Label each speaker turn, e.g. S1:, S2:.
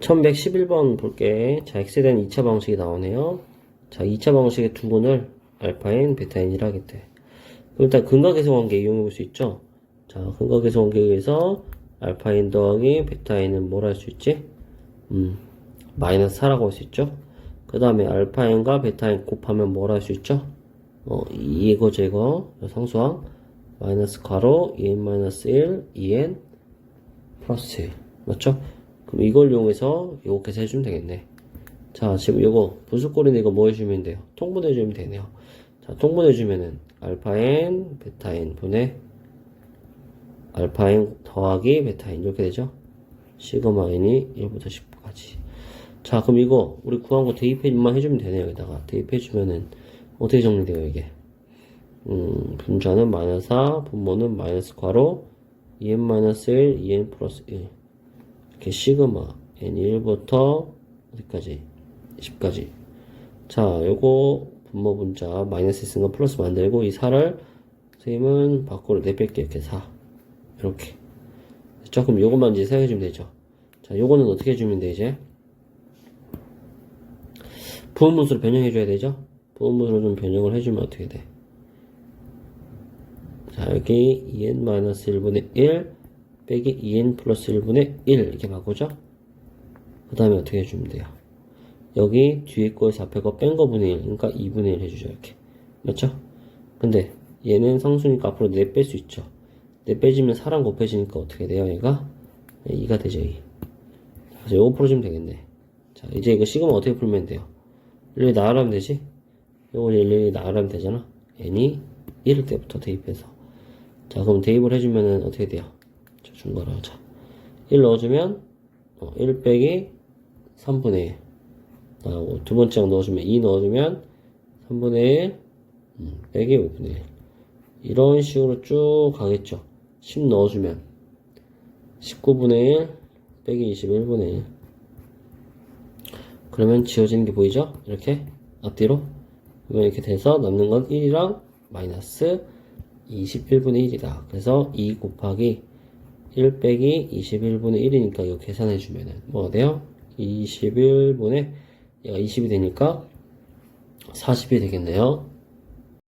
S1: 1111번 볼게. 자, 대한 2차 방식이 나오네요. 자, 2차 방식의 두근을 알파인, 베타인이라 하겠대. 그럼 일단 근각계수 관계 이용해 볼 수 있죠? 자, 근각계수 관계에 의해서 알파인 더하기 베타인은 뭘 할 수 있지? 음, 마이너스 4라고 할 수 있죠? 그 다음에 알파인과 베타인 곱하면 뭘 할 수 있죠? 어, 이거 제거, 상수항, 마이너스 가로, 2n 마이너스 1, 2n 플러스 1. 맞죠? 그럼 이걸 이용해서 이렇게 해주면 되겠네. 자, 지금 이거 분수꼴인데 이거 뭐 해주면 돼요? 통분해주면 되네요. 자, 통분해주면은 알파 n, 베타 n 분의 알파 n 더하기 베타 n 이렇게 되죠? 시그마 n이 1부터 10까지. 자, 그럼 이거 우리 구한 거 대입해만 해주면 되네요. 여기다가 대입해주면은 어떻게 정리돼요 이게? 음, 분자는 마이너스 4, 분모는 마이너스 괄호 2n 마이너스 1, 2n 플러스 1 이렇게 시그마 n 1부터 어디까지? 10까지. 자 요거 분모 분자 마이너스 있으니까 플러스 만들고 이 4를 선생님은 밖으로 내뺄게 이렇게 4 이렇게. 됐죠? 그럼 요것만 이제 생각해주면 되죠. 자 요거는 어떻게 해주면 돼 이제? 부분분수로 변형해줘야 되죠? 부분분수로 좀 변형을 해주면 어떻게 돼? 자, 여기 2n-1분의 1 빼기 2n 플러스 1분의 1 이렇게 바꾸죠? 그 다음에 어떻게 해주면 돼요? 여기 뒤에 거에서 앞에 거 뺀 거 분의 1, 그러니까 2분의 1 해주죠, 이렇게. 맞죠? 근데 얘는 상수니까 앞으로 4 뺄 수 있죠. 4 빼지면 4랑 곱해지니까 어떻게 돼요, 얘가? 2가 되죠, 2. 그래서 요거 풀어주면 되겠네. 자, 이제 이거 시그마 어떻게 풀면 돼요? 일일이 나열하면 되지? 요거 일일이 나열하면 되잖아? n이 1일 때부터 대입해서. 자, 그럼 대입을 해주면은 어떻게 돼요? 자, 중괄호 하자. 1 넣어주면, 어, 1 빼기 3분의 1. 나오고, 두 번째 장 넣어주면 2 넣어주면 3분의 1, 음, 빼기 5분의 1. 이런 식으로 쭉 가겠죠. 10 넣어주면 19분의 1, 빼기 21분의 1. 그러면 지워지는 게 보이죠? 이렇게 앞뒤로. 그러면 이렇게 돼서 남는 건 1이랑 마이너스 21분의 1이다. 그래서 2 곱하기 1 빼기 21분의 1이니까 이거 계산해 주면은 뭐가 돼요? 21분의 얘가 20이 되니까 40이 되겠네요.